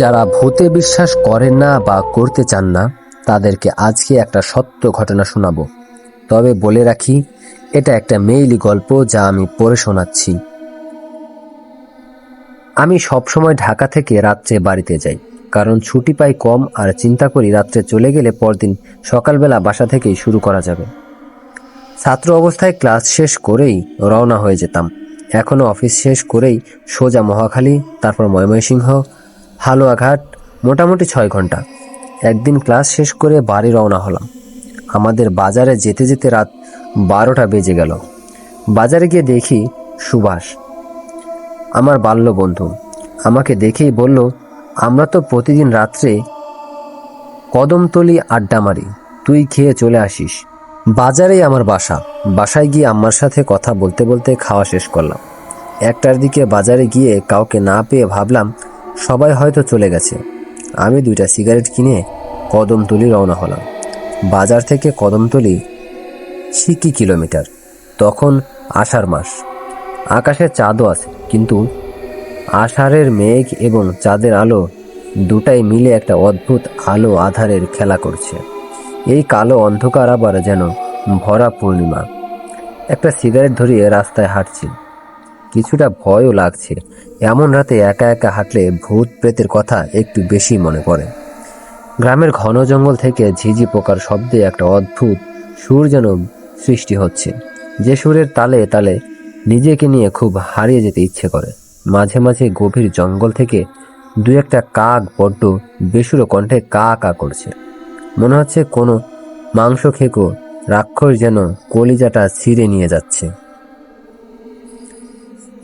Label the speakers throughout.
Speaker 1: যারা ভূতে বিশ্বাস করেন না বা করতে চান না, তাদেরকে আজকে একটা সত্য ঘটনা শোনাবো। তবে বলে রাখি, এটা একটা মেইলি গল্প যা আমি পড়ে শোনাচ্ছি। আমি সবসময় ঢাকা থেকে রাত্রে বাড়িতে যাই, কারণ ছুটি পাই কম আর চিন্তা করি রাত্রে চলে গেলে পরদিন সকালবেলা বাসা থেকেই শুরু করা যাবে। ছাত্র অবস্থায় ক্লাস শেষ করেই রওনা হয়ে যেতাম। এখনও অফিস শেষ করেই সোজা মহাখালী, তারপর ময়মনসিংহ হালুয়াঘাট মোটামুটি ছয় ঘণ্টা। একদিন ক্লাস শেষ করে বাড়ি রওনা হলাম। আমাদের বাজারে যেতে যেতে রাত বারোটা বেজে গেল। বাজারে গিয়ে দেখি সুভাষ। আমার বাল্য বন্ধু আমাকে দেখেই বলল, আমরা তো প্রতিদিন রাত্রে কদমতলি আড্ডা মারি। তুই খেয়ে চলে আসিস। বাজারেই আমার বাসা। বাসায় গিয়ে আম্মার সাথে কথা বলতে বলতে খাওয়া শেষ করলাম। একটার দিকে বাজারে গিয়ে কাউকে না পেয়ে ভাবলাম সবাই হয়তো চলে গেছে। আমি দুইটা সিগারেট কিনে কদমতলি রওনা হলাম। বাজার থেকে কদমতলি সিকি কিলোমিটার? তখন আষাঢ় মাস। আকাশে চাঁদও আছে, কিন্তু আষাঢ়ের মেঘ এবং চাঁদের আলো দুটাই মিলে একটা অদ্ভুত আলো আধারের খেলা করছে। এই কালো অন্ধকার আবার যেন ভরা পূর্ণিমা। একটা সিগারেট ধরিয়ে রাস্তায় হাঁটছি। কিছুটা ভয়ও লাগছে। এমন রাতে একা একা হাঁটলে ভূত প্রেতের কথা একটু বেশি মনে পড়ে। গ্রামের ঘন জঙ্গল থেকে ঝিঝি পোকার শব্দে একটা অদ্ভুত সুর যেন সৃষ্টি হচ্ছে। যে সুরের তালে তালে নিজেকে নিয়ে খুব হারিয়ে যেতে ইচ্ছে করে। মাঝে মাঝে গভীর জঙ্গল থেকে দু একটা কাক বড্ড বেসুরো কণ্ঠে কা কা করছে। মনে হচ্ছে কোনো মাংস খেকো রাক্ষস যেন কলিজাটা ছিঁড়ে নিয়ে যাচ্ছে।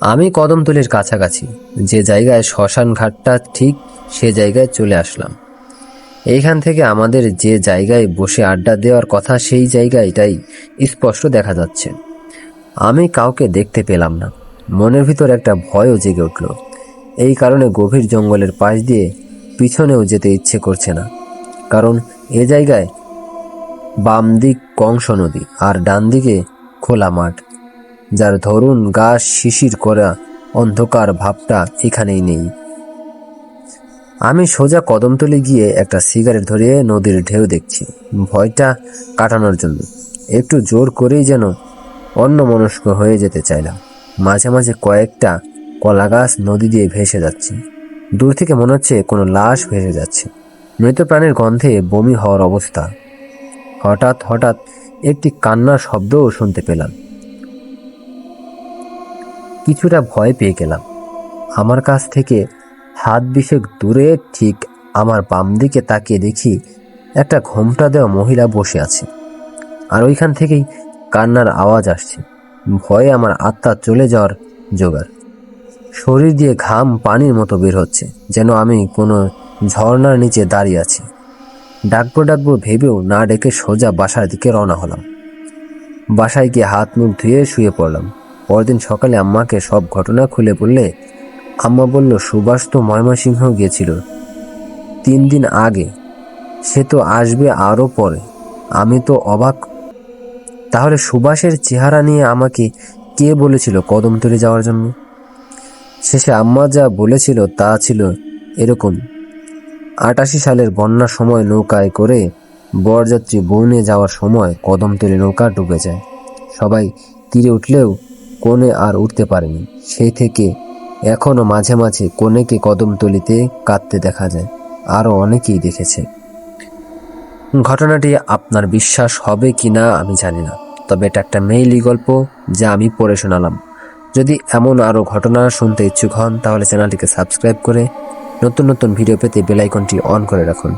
Speaker 1: আমি কদমতলির কাছাকাছি। যে জায়গায় শ্মশান ঘাটটা ঠিক, সে জায়গায় চলে আসলাম। এইখান থেকে আমাদের যে জায়গায় বসে আড্ডা দেওয়ার কথা, সেই জায়গাটাই স্পষ্ট দেখা যাচ্ছে। আমি কাউকে দেখতে পেলাম না। মনের ভিতর একটা ভয়ও জেগে উঠল। এই কারণে গভীর জঙ্গলের পাশ দিয়ে পিছনেও যেতে ইচ্ছে করছে না। কারণ এ জায়গায় বাম দিক কংস নদী আর ডান দিকে খোলা মাঠ। যার ধরুন গাছ শিশির করা অন্ধকার ভাবটা এখানেই নেই। আমি সোজা কদমতলি গিয়ে একটা সিগারেট ধরিয়ে নদীর ঢেউ দেখছি। ভয়টা কাটানোর জন্য। একটু জোর করেই যেন অন্য মনস্ক হয়ে যেতে চাইলাম। মাঝে মাঝে কয়েকটা কলা গাছ নদী দিয়ে ভেসে যাচ্ছে। দূর থেকে মনে হচ্ছে কোনো লাশ ভেসে যাচ্ছে। মৃত প্রাণের গন্ধে বমি হওয়ার অবস্থা। হঠাৎ হঠাৎ একটি কান্নার শব্দও শুনতে পেলাম। কিছুটা ভয় পেয়ে গেলাম। আমার কাছ থেকে হাত বিশেক দূরে ঠিক আমার বাম দিকে তাকিয়ে দেখি একটা ঘোমটা দেওয়া মহিলা বসে আছে। আর ওইখান থেকেই কান্নার আওয়াজ আসছে। ভয়ে আমার আত্মা চলে যাওয়ার জোগাড়। শরীর দিয়ে ঘাম পানির মতো বের হচ্ছে, যেন আমি কোনো ঝর্ণার নিচে দাঁড়িয়ে আছি। ডাকবো ডাকবো ভেবেও না ডেকে সোজা বাসার দিকে রওনা হলাম। বাসায় গিয়ে হাত মুখ ধুয়ে শুয়ে পড়লাম। পরদিন সকালে আম্মাকে সব ঘটনা খুলে বললে, আম্মা বলল, সুভাষ তো ময়মনসিংহ গিয়েছিল। তিন দিন আগে, সে তো আসবে আরও পরে। আমি তো অবাক। তাহলে সুভাষের চেহারা নিয়ে আমাকে কে বলেছিল কদমতলি যাওয়ার জন্য? শেষে আম্মা যা বলেছিল তা ছিল এরকম। আটাশি সালের বন্যার সময় নৌকায় করে বরযাত্রী বনে যাওয়ার সময় কদমতলি নৌকা ডুবে যায়। সবাই তীরে উঠলেও কোণে আর উঠতে পারেনি। সেই থেকে এখনও মাঝে মাঝে কোণেকে কদমতলিতে কাঁদতে দেখা যায়। আরও অনেকেই দেখেছে। ঘটনাটি আপনার বিশ্বাস হবে কি না আমি জানি না। তবে এটা একটা মেইলি গল্প যা আমি পড়ে শোনালাম। যদি এমন আরও ঘটনা শুনতে ইচ্ছুক হন, তাহলে চ্যানেলটিকে সাবস্ক্রাইব করে নতুন নতুন ভিডিও পেতে বেলাইকনটি অন করে রাখুন।